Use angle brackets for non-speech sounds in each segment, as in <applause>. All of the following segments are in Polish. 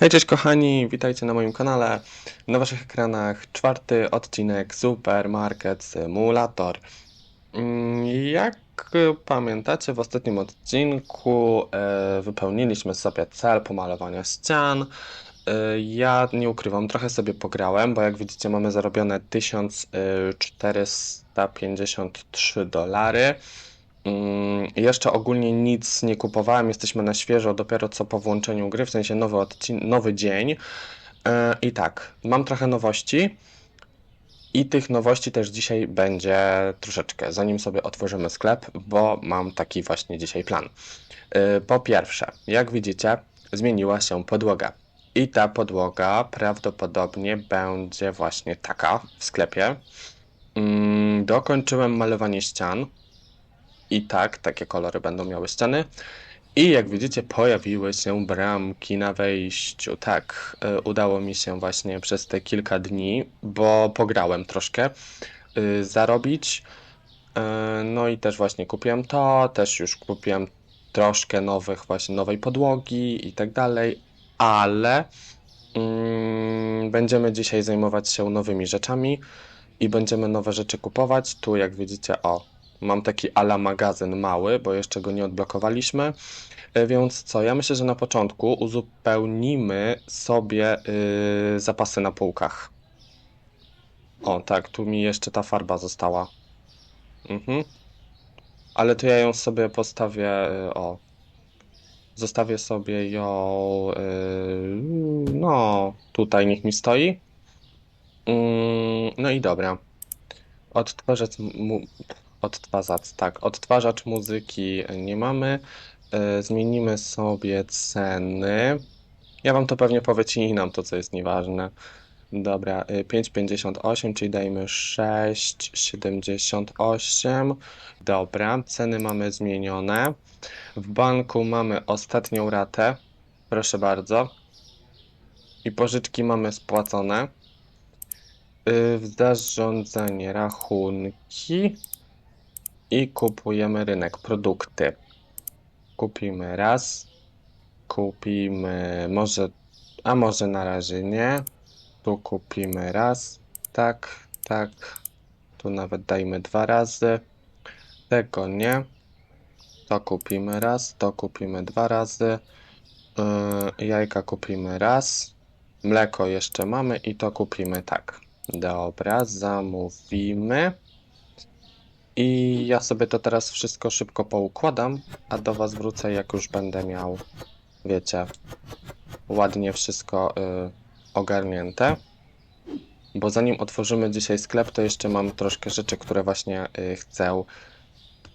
Hej, cześć kochani, witajcie na moim kanale. Na waszych ekranach czwarty odcinek Supermarket Simulator. Mm, Jak pamiętacie, w ostatnim odcinku e, wypełniliśmy sobie cel pomalowania ścian. E, ja nie ukrywam, trochę sobie pograłem, bo jak widzicie mamy zarobione 1453 dolary. Mm, Jeszcze ogólnie nic nie kupowałem, jesteśmy na świeżo, dopiero co po włączeniu gry, w sensie nowy, nowy dzień. E, I tak, mam trochę nowości. I tych nowości też dzisiaj będzie troszeczkę, zanim sobie otworzymy sklep, bo mam taki właśnie dzisiaj plan. E, Po pierwsze, jak widzicie, zmieniła się podłoga. I ta podłoga prawdopodobnie będzie właśnie taka w sklepie. Mm, Dokończyłem malowanie ścian. I tak, takie kolory będą miały ściany. I jak widzicie, pojawiły się bramki na wejściu. Tak, y, udało mi się właśnie przez te kilka dni, bo pograłem troszkę, y, zarobić. Y, No i też właśnie kupiłem to, też już kupiłem troszkę nowych, właśnie nowej podłogi i tak dalej, ale mm, będziemy dzisiaj zajmować się nowymi rzeczami i będziemy nowe rzeczy kupować. Tu jak widzicie, o, mam taki ala magazyn mały, bo jeszcze go nie odblokowaliśmy. E, Więc co, ja myślę, że na początku uzupełnimy sobie y, zapasy na półkach. O, tak, tu mi jeszcze ta farba została. Mhm. Ale to ja ją sobie postawię, y, o. Zostawię sobie ją, y, no, tutaj niech mi stoi. Mm, no i dobra. Odtwarzacz, mu, odtwarzacz, tak, odtwarzacz muzyki nie mamy. E, Zmienimy sobie ceny. Ja wam to pewnie powycinam, to co jest nieważne. Dobra, y, 5,58, czyli dajmy 6,78. Dobra, ceny mamy zmienione. W banku mamy ostatnią ratę. Proszę bardzo. I pożyczki mamy spłacone. Y, W zarządzanie rachunki. I kupujemy rynek, produkty. Kupimy raz. Kupimy może, a może na razie nie. Tu kupimy raz. Tak, tak. Tu nawet dajmy dwa razy. Tego nie. To kupimy raz, to kupimy dwa razy. Yy, jajka kupimy raz. Mleko jeszcze mamy i to kupimy tak. Dobra, zamówimy. I ja sobie to teraz wszystko szybko poukładam, a do Was wrócę jak już będę miał, wiecie, ładnie wszystko y, ogarnięte. Bo zanim otworzymy dzisiaj sklep, to jeszcze mam troszkę rzeczy, które właśnie y, chcę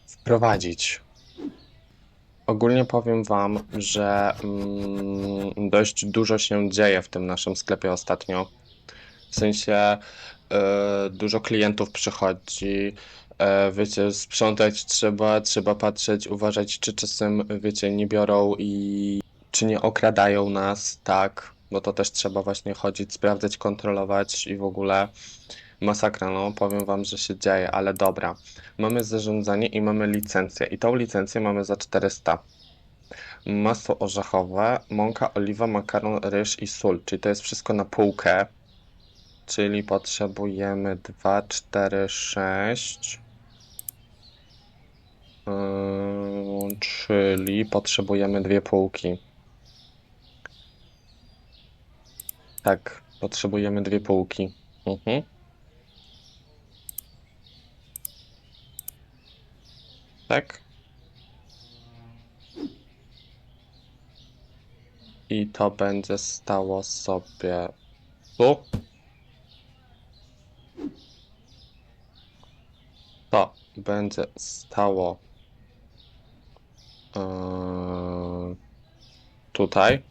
wprowadzić. Ogólnie powiem Wam, że mm, dość dużo się dzieje w tym naszym sklepie ostatnio. W sensie y, dużo klientów przychodzi, wiecie, sprzątać trzeba, trzeba patrzeć, uważać, czy czasem, wiecie, nie biorą i czy nie okradają nas, tak, bo to też trzeba właśnie chodzić, sprawdzać, kontrolować i w ogóle masakra, no, powiem wam, że się dzieje, ale dobra. Mamy zarządzanie i mamy licencję i tą licencję mamy za 400. Masło orzechowe, mąka, oliwa, makaron, ryż i sól, czyli to jest wszystko na półkę. Czyli potrzebujemy 2, 4, 6. Yy, czyli potrzebujemy dwie półki. Tak, potrzebujemy dwie półki. Mhm. Tak. I to będzie stało sobie tu. To będzie stało tutaj.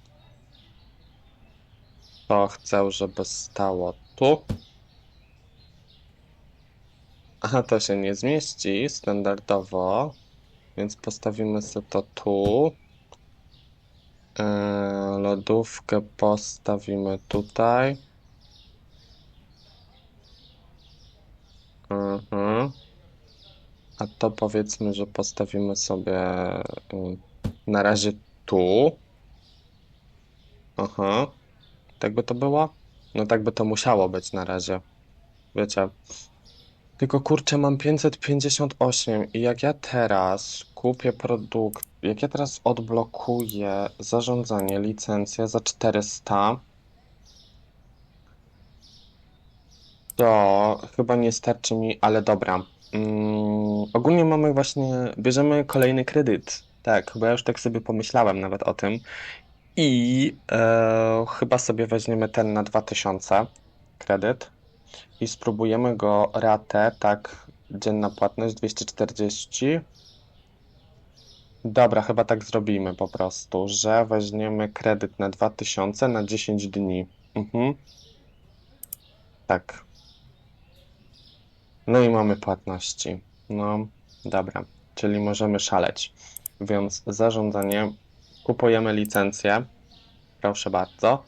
To chcę, żeby stało tu. Aha, to się nie zmieści standardowo, więc postawimy sobie to tu. Yy, lodówkę postawimy tutaj. Mhm. A to powiedzmy, że postawimy sobie y, na razie tu. Aha. Tak by to było? No tak by to musiało być na razie. Wiecie. Tylko kurczę, mam 558 i jak ja teraz kupię produkt, jak ja teraz odblokuję zarządzanie, licencję za 400, to chyba nie starczy mi, ale dobra. Mm, ogólnie mamy właśnie, bierzemy kolejny kredyt. Tak, chyba już tak sobie pomyślałem nawet o tym. I e, chyba sobie weźmiemy ten na 2000 kredyt i spróbujemy go ratę, tak, dzienna płatność 240. Dobra, chyba tak zrobimy po prostu, że weźmiemy kredyt na 2000 na 10 dni. Mhm. Tak. No i mamy płatności. No, dobra, czyli możemy szaleć. Więc zarządzanie, kupujemy licencję. Proszę bardzo.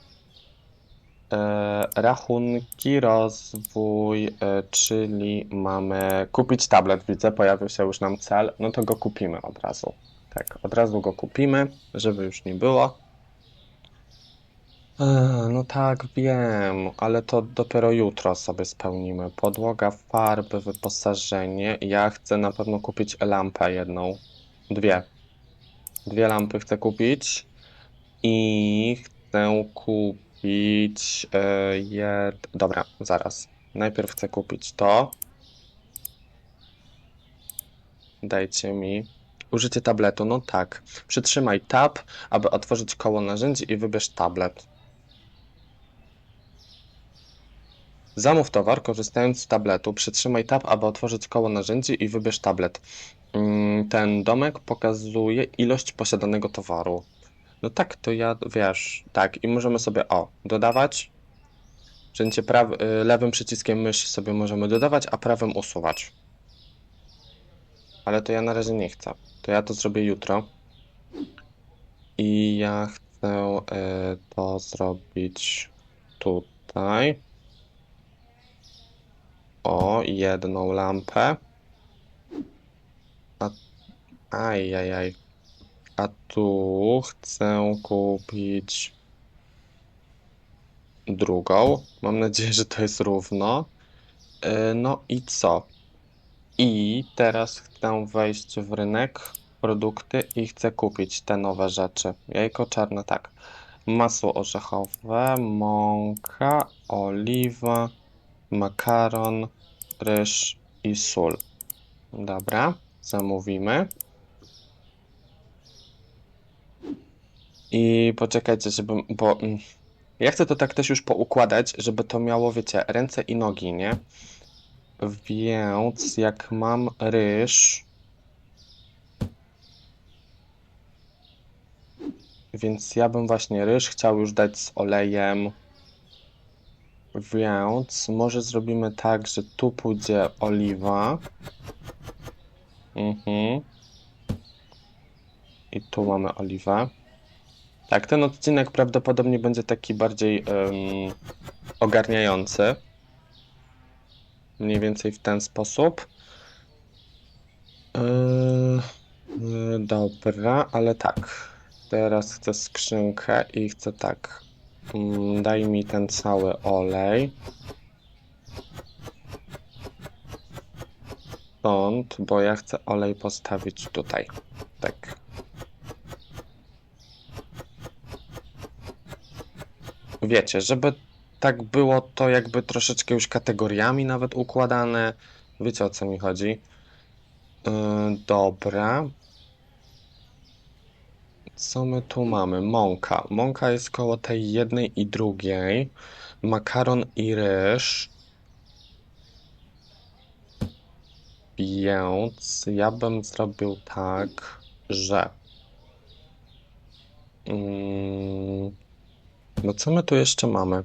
E, rachunki, rozwój, e, czyli mamy kupić tablet. Widzę, pojawił się już nam cel. No to go kupimy od razu. Tak, od razu go kupimy, żeby już nie było. No tak, wiem, ale to dopiero jutro sobie spełnimy. Podłoga, farby, wyposażenie. Ja chcę na pewno kupić lampę jedną. Dwie. Dwie lampy chcę kupić. I chcę kupić e, jed... Dobra, zaraz. Najpierw chcę kupić to. Dajcie mi. Użycie tabletu, no tak. Przytrzymaj tab, aby otworzyć koło narzędzi i wybierz tablet. Zamów towar korzystając z tabletu. Przytrzymaj tab, aby otworzyć koło narzędzi i wybierz tablet. Mm, Ten domek pokazuje ilość posiadanego towaru. No tak, to ja, wiesz, tak, i możemy sobie, o, dodawać. Wszędzie praw, y, lewym przyciskiem myszy sobie możemy dodawać, a prawym usuwać. Ale to ja na razie nie chcę. To ja to zrobię jutro. I ja chcę y, to zrobić tutaj. O, jedną lampę. A, ajajaj. A tu chcę kupić drugą. Mam nadzieję, że to jest równo. Yy, No i co? I teraz chcę wejść w rynek, produkty i chcę kupić te nowe rzeczy. Jajko czarne, tak. Masło orzechowe, mąka, oliwa, makaron, ryż i sól. Dobra, zamówimy. I poczekajcie, żeby, bo mm, ja chcę to tak też już poukładać, żeby to miało, wiecie, ręce i nogi, nie? Więc jak mam ryż, więc ja bym właśnie ryż chciał już dać z olejem. Więc może zrobimy tak, że tu pójdzie oliwa. Mhm. I tu mamy oliwę. Tak, ten odcinek prawdopodobnie będzie taki bardziej em, ogarniający. Mniej więcej w ten sposób. Yy, dobra, ale tak. Teraz chcę skrzynkę i chcę tak. Mm, daj mi ten cały olej. Stąd, bo ja chcę olej postawić tutaj. Tak. Wiecie, żeby tak było to jakby troszeczkę już kategoriami nawet układane. Wiecie o co mi chodzi? Yy, dobra. Co my tu mamy? Mąka. Mąka jest koło tej jednej i drugiej. Makaron i ryż. Więc ja bym zrobił tak, że. Mm, no co my tu jeszcze mamy?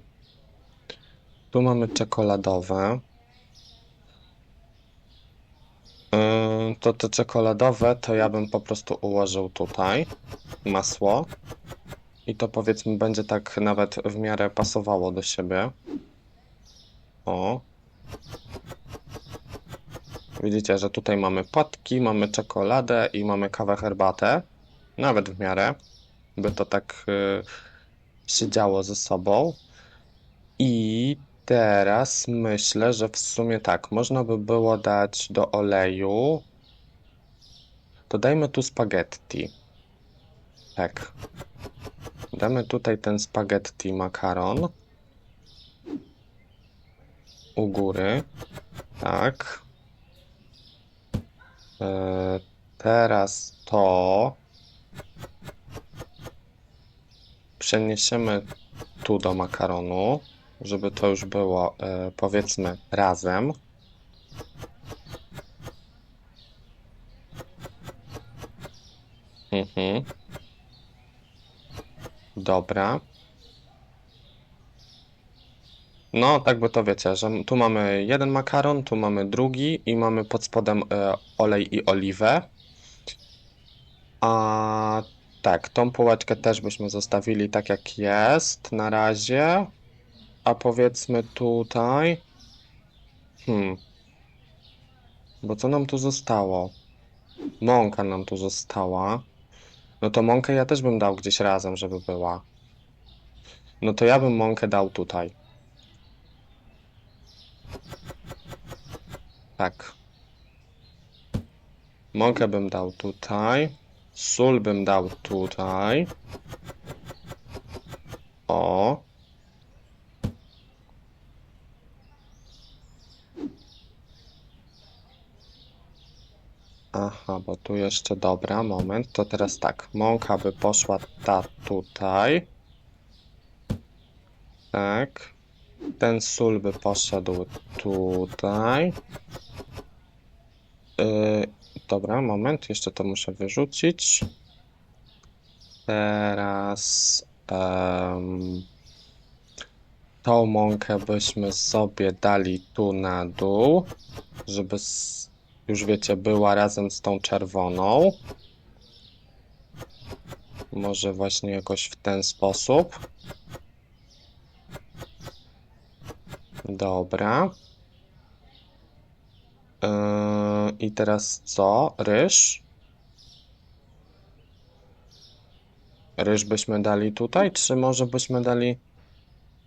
Tu mamy czekoladowe. Yy, to te czekoladowe to ja bym po prostu ułożył tutaj masło. I to powiedzmy będzie tak nawet w miarę pasowało do siebie. O. Widzicie, że tutaj mamy płatki, mamy czekoladę i mamy kawę, herbatę. Nawet w miarę, by to tak y, się działo ze sobą. I teraz myślę, że w sumie tak, można by było dać do oleju. Dodajmy tu spaghetti. Tak. Damy tutaj ten spaghetti makaron. U góry. Tak. E, teraz to przeniesiemy tu do makaronu, żeby to już było e, powiedzmy razem. Mhm. Dobra. No, tak by to wiecie, że tu mamy jeden makaron, tu mamy drugi i mamy pod spodem e, olej i oliwę. A tak, tą półeczkę też byśmy zostawili tak jak jest na razie. A powiedzmy tutaj. Hmm. Bo co nam tu zostało? Mąka nam tu została. No to mąkę ja też bym dał gdzieś razem, żeby była. No to ja bym mąkę dał tutaj. Tak. Mąkę bym dał tutaj. Sól bym dał tutaj. O. Aha, bo tu jeszcze, dobra, moment, to teraz tak, mąka by poszła ta tutaj. Tak. Ten sól by poszedł tutaj. Yy, dobra, moment, jeszcze to muszę wyrzucić. Teraz em, tą mąkę byśmy sobie dali tu na dół, żeby już wiecie, była razem z tą czerwoną. Może właśnie jakoś w ten sposób. Dobra. Yy, I teraz co? Ryż? Ryż byśmy dali tutaj, czy może byśmy dali...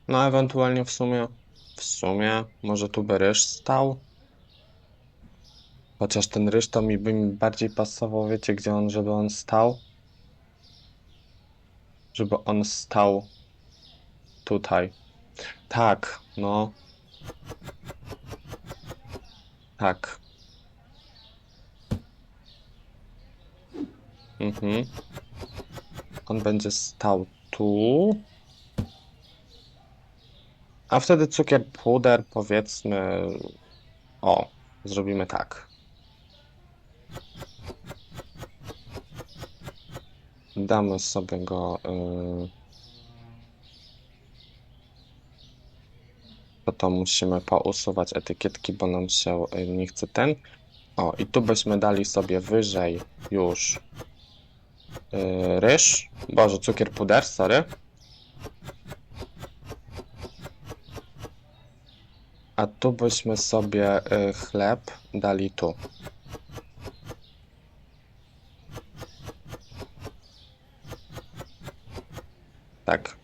No, ewentualnie w sumie... W sumie, może tu by ryż stał? Chociaż ten ryż to mi by mi bardziej pasował, wiecie, gdzie on, żeby on stał? Żeby on stał tutaj. Tak, no. Tak. Mhm. On będzie stał tu. A wtedy cukier puder, powiedzmy. O, zrobimy tak. Damy sobie go. Yy... To to musimy pousuwać etykietki, bo nam się y, nie chce ten. O, i tu byśmy dali sobie wyżej już yy, ryż. Boże, cukier puder, sorry. A tu byśmy sobie y, chleb dali tu. Tak.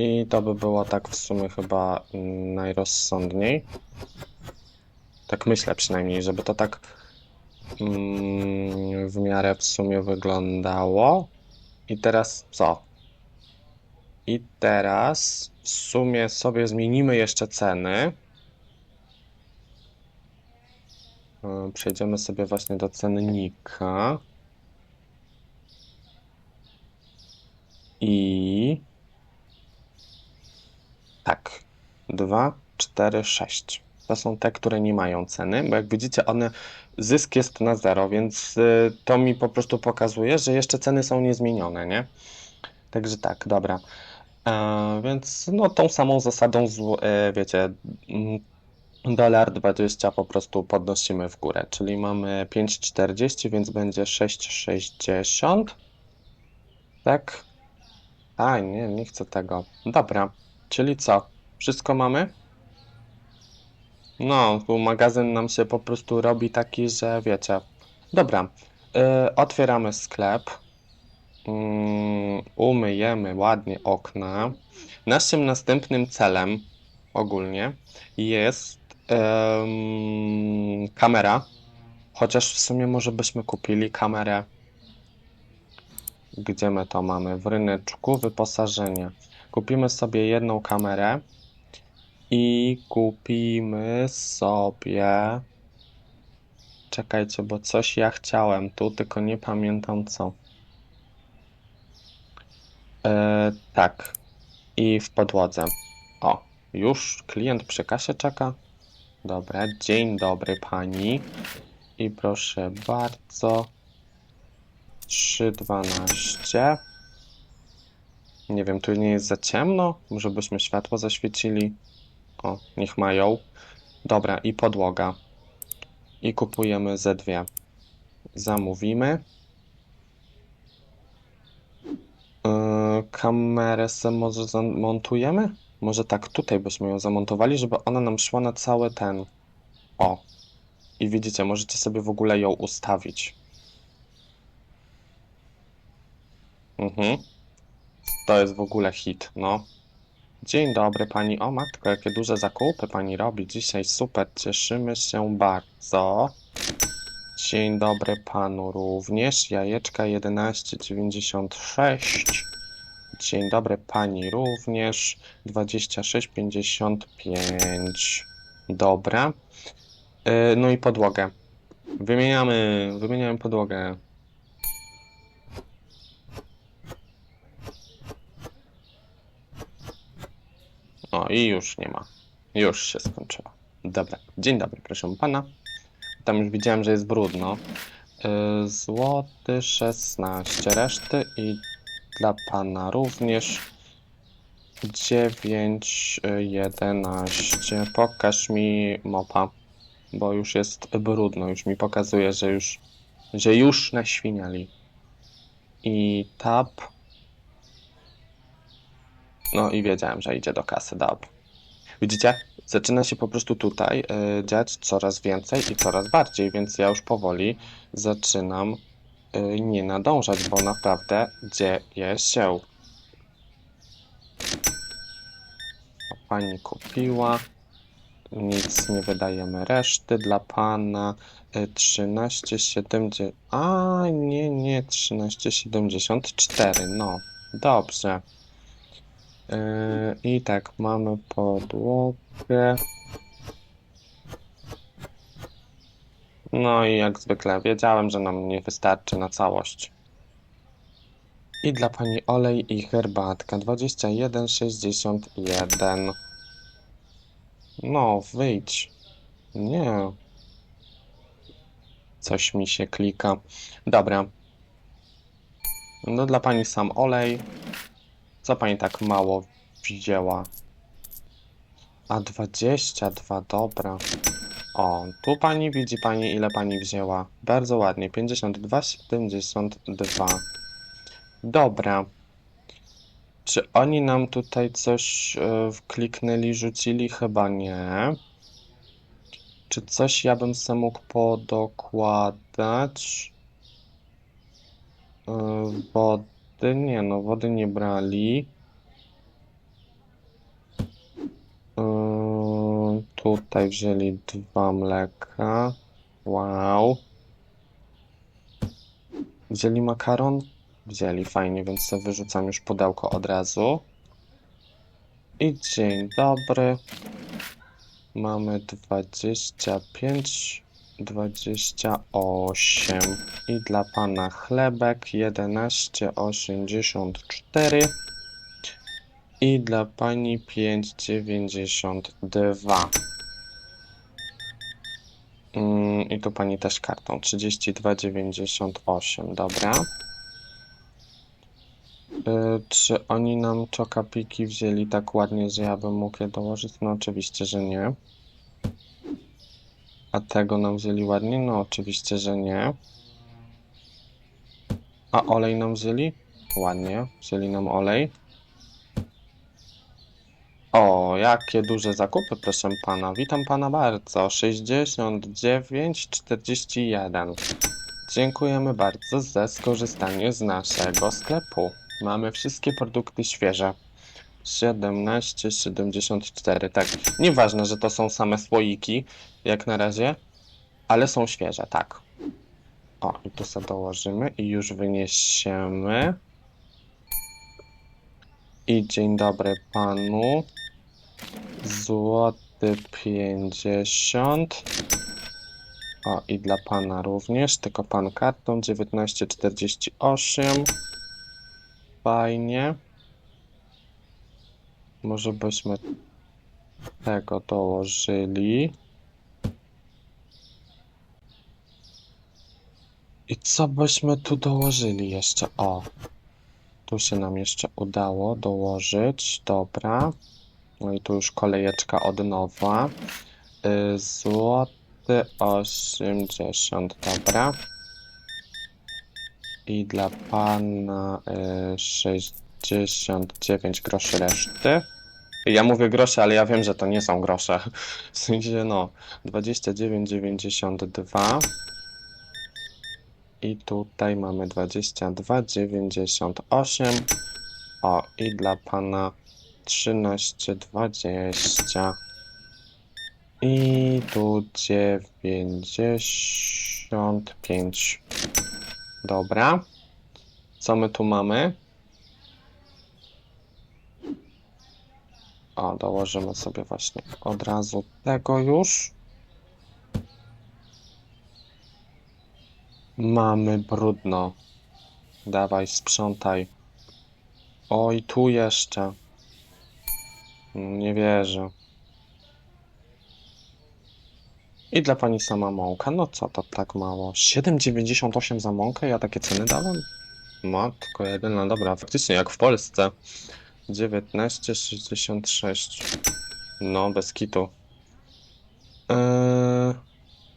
I to by było tak w sumie chyba najrozsądniej. Tak myślę przynajmniej, żeby to tak mm, w miarę w sumie wyglądało. I teraz co? I teraz w sumie sobie zmienimy jeszcze ceny. E, Przejdziemy sobie właśnie do cennika. I tak, 2, 4, 6. To są te, które nie mają ceny, bo jak widzicie, one zysk jest na zero, więc y, to mi po prostu pokazuje, że jeszcze ceny są niezmienione, nie? Także tak, dobra. E, więc no tą samą zasadą, z, e, wiecie, mm, dolar 20 po prostu podnosimy w górę, czyli mamy 5,40, więc będzie 6,60. Tak? A, nie, nie chcę tego. Dobra, czyli co? Wszystko mamy? No, tu magazyn nam się po prostu robi taki, że wiecie. Dobra, y, otwieramy sklep. Mm, umyjemy ładnie okna. Naszym następnym celem ogólnie jest em, kamera. Chociaż w sumie może byśmy kupili kamerę. Gdzie my to mamy? W ryneczku wyposażenie. Kupimy sobie jedną kamerę i kupimy sobie. Czekajcie, bo coś ja chciałem tu, tylko nie pamiętam co. E, tak. I w podłodze. O, już klient przy kasie czeka. Dobra, dzień dobry pani. I proszę bardzo. 3,12. Nie wiem, tu nie jest za ciemno? Może byśmy światło zaświecili? O, niech mają. Dobra, i podłoga. I kupujemy ze dwie. Zamówimy. Yy, kamerę sobie może zamontujemy? Może tak tutaj byśmy ją zamontowali, żeby ona nam szła na cały ten. O. I widzicie, możecie sobie w ogóle ją ustawić. Mhm. To jest w ogóle hit, no. Dzień dobry pani. O matko, jakie duże zakupy pani robi dzisiaj. Super, cieszymy się bardzo. Dzień dobry panu również. Jajeczka 11,96. Dzień dobry pani również. 26,55. Dobra. Yy, no i podłogę. Wymieniamy, wymieniamy podłogę. O, i już nie ma. Już się skończyło. Dobra. Dzień dobry, proszę pana. Tam już widziałem, że jest brudno. Yy, złoty 16 reszty i dla pana również 9, y, 11. Pokaż mi mopa, bo już jest brudno. Już mi pokazuje, że już, że już naświniali. I tab. No i wiedziałem, że idzie do kasy, dobra. Widzicie? Zaczyna się po prostu tutaj y, dziać coraz więcej i coraz bardziej, więc ja już powoli zaczynam y, nie nadążać, bo naprawdę dzieje się. Pani kupiła. Nic nie wydajemy reszty dla pana. Y, 13,70. A nie, nie, 13,74. No, dobrze. Yy, I tak, mamy podłogę. No i jak zwykle, wiedziałem, że nam nie wystarczy na całość. I dla pani olej i herbatka 21,61. No, wyjdź. Nie. Coś mi się klika. Dobra. No dla pani sam olej. Co pani tak mało wzięła? A 22, dobra. O, tu pani widzi pani ile pani wzięła. Bardzo ładnie, 52, 72. Dobra. Czy oni nam tutaj coś e, wkliknęli, rzucili? Chyba nie. Czy coś ja bym se mógł podokładać? E, wody, nie no, wody nie brali. E, tutaj wzięli dwa mleka. Wow. Wzięli makaron? Wzięli, fajnie, więc sobie wyrzucam już pudełko od razu. I dzień dobry. Mamy 25, 28. I dla pana chlebek 11,84. I dla pani 5,92. Mm, I tu pani też kartą 32,98. Dobra. Y, Czy oni nam czokapiki wzięli tak ładnie, że ja bym mógł je dołożyć? No oczywiście, że nie. A tego nam wzięli ładnie? No oczywiście, że nie. A olej nam wzięli? Ładnie, wzięli nam olej. O, jakie duże zakupy, proszę pana. Witam pana bardzo. 69,41. Dziękujemy bardzo za skorzystanie z naszego sklepu. Mamy wszystkie produkty świeże. 17,74. Tak, nieważne, że to są same słoiki, jak na razie, ale są świeże, tak. O, i tu sobie dołożymy i już wyniesiemy. I dzień dobry panu. Złoty 50. O, i dla pana również, tylko pan kartą 1948. Fajnie. Może byśmy tego dołożyli. I co byśmy tu dołożyli jeszcze? O, tu się nam jeszcze udało dołożyć. Dobra. No i tu już kolejeczka od nowa. Y, Złoty 80, dobra. I dla pana y, 69 groszy reszty. Ja mówię grosze, ale ja wiem, że to nie są grosze. <laughs> W sensie no 29,92. I tutaj mamy 22,98. O, i dla pana 13,20. I tu 95. Dobra. Co my tu mamy? O, dołożymy sobie właśnie od razu tego już. Mamy brudno. Dawaj, sprzątaj. Oj, tu jeszcze. Nie wierzę. I dla pani sama mąka. No co to tak mało? 7,98 za mąkę? Ja takie ceny dałem? Matko jedyna, dobra, faktycznie jak w Polsce. 19,66. No, bez kitu. Eee,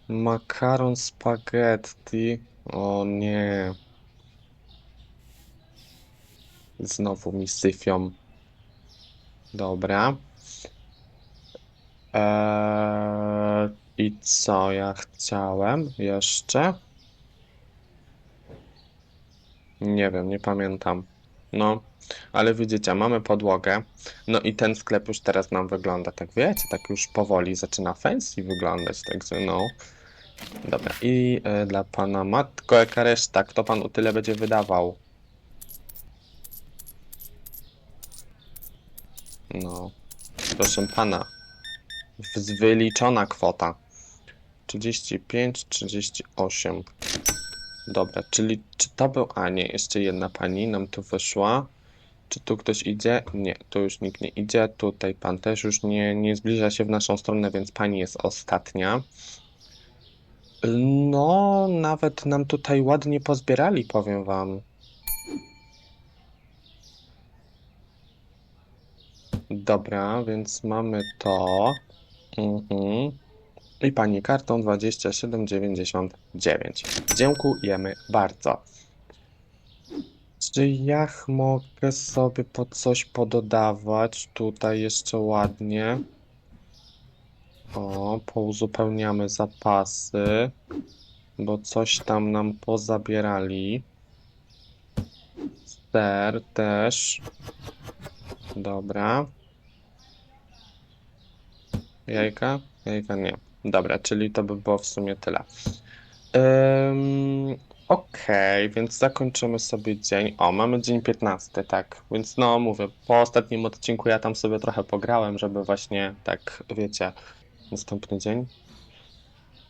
makaron spaghetti. O nie. Znowu mi syfią. Dobra. Eee, I co ja chciałem jeszcze? Nie wiem, nie pamiętam. No, ale widzicie, mamy podłogę. No i ten sklep już teraz nam wygląda, tak wiecie, tak już powoli zaczyna fancy wyglądać, także no. Dobra, i e, dla pana matko, jaka reszta? Kto panu tyle będzie wydawał? No, proszę pana, wyliczona kwota. 35, 38. Dobra, czyli czy to był... A nie, jeszcze jedna pani nam tu wyszła. Czy tu ktoś idzie? Nie, tu już nikt nie idzie. Tutaj pan też już nie, nie zbliża się w naszą stronę, więc pani jest ostatnia. No, nawet nam tutaj ładnie pozbierali, powiem wam. Dobra, więc mamy to. Mhm. I pani kartą 27,99. Dziękujemy bardzo. Czy ja mogę sobie po coś pododawać tutaj jeszcze ładnie? O, pouzupełniamy zapasy, bo coś tam nam pozabierali. Ser też. Dobra. Jajka? Jajka nie. Dobra, czyli to by było w sumie tyle. Ym, Okej, więc zakończymy sobie dzień. O, mamy dzień 15, tak. Więc no, mówię, po ostatnim odcinku ja tam sobie trochę pograłem, żeby właśnie, tak, wiecie, następny dzień.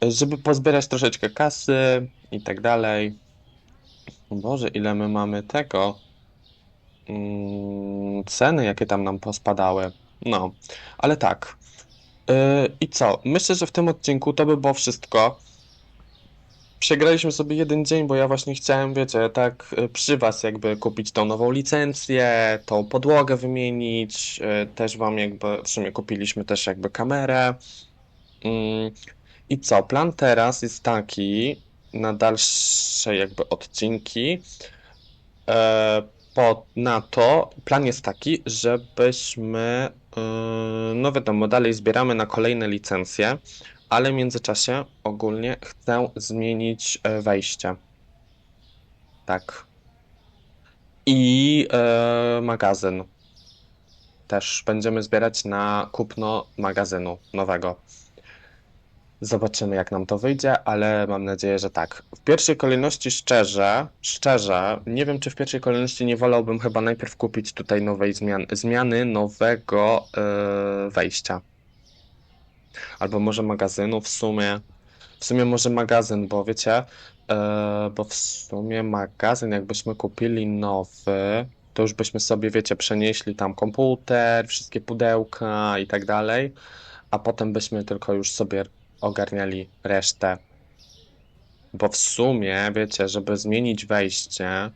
Żeby pozbierać troszeczkę kasy i tak dalej. Boże, ile my mamy tego. Mm, ceny, jakie tam nam pospadały. No, ale tak. Yy, I co? Myślę, że w tym odcinku to by było wszystko. Przegraliśmy sobie jeden dzień, bo ja właśnie chciałem, wiecie, tak y, przy was jakby kupić tą nową licencję, tą podłogę wymienić, y, też wam jakby, w sumie kupiliśmy też jakby kamerę. Mm, I co? Plan teraz jest taki, na dalsze jakby odcinki, e, po, na to plan jest taki, żebyśmy, no wiadomo, dalej zbieramy na kolejne licencje, ale w międzyczasie ogólnie chcę zmienić e, wejście. Tak. I e, magazyn. Też będziemy zbierać na kupno magazynu nowego. Zobaczymy, jak nam to wyjdzie, ale mam nadzieję, że tak. W pierwszej kolejności, szczerze, szczerze, nie wiem, czy w pierwszej kolejności nie wolałbym chyba najpierw kupić tutaj nowej zmiany, zmiany nowego e, wejścia. Albo może magazynu w sumie. W sumie może magazyn, bo wiecie, e, bo w sumie magazyn, jakbyśmy kupili nowy, to już byśmy sobie, wiecie, przenieśli tam komputer, wszystkie pudełka i tak dalej, a potem byśmy tylko już sobie ogarniali resztę. Bo w sumie, wiecie, żeby zmienić wejście, e,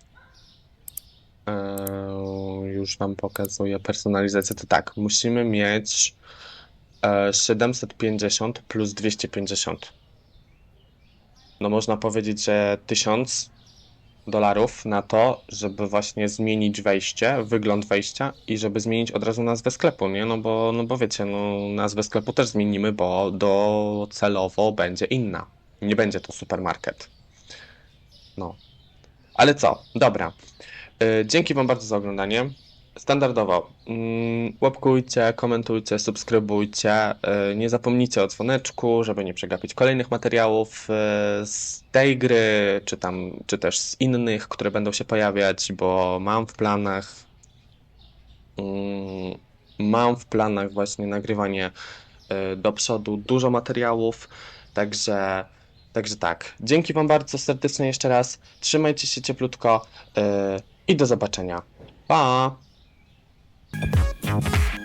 już wam pokazuję personalizację, to tak, musimy mieć e, 750 plus 250. No można powiedzieć, że 1000 dolarów na to, żeby właśnie zmienić wejście, wygląd wejścia i żeby zmienić od razu nazwę sklepu, nie? No bo, no bo wiecie, no nazwę sklepu też zmienimy, bo docelowo będzie inna. Nie będzie to supermarket. No. Ale co? Dobra. Y, Dzięki Wam bardzo za oglądanie. Standardowo, mm, łapkujcie, komentujcie, subskrybujcie. y, Nie zapomnijcie o dzwoneczku, żeby nie przegapić kolejnych materiałów y, z tej gry, czy tam, czy też z innych, które będą się pojawiać, bo mam w planach mm, mam w planach właśnie nagrywanie y, do przodu dużo materiałów, także Także tak. Dzięki Wam bardzo serdecznie jeszcze raz. Trzymajcie się cieplutko i do zobaczenia. Pa! Thank you.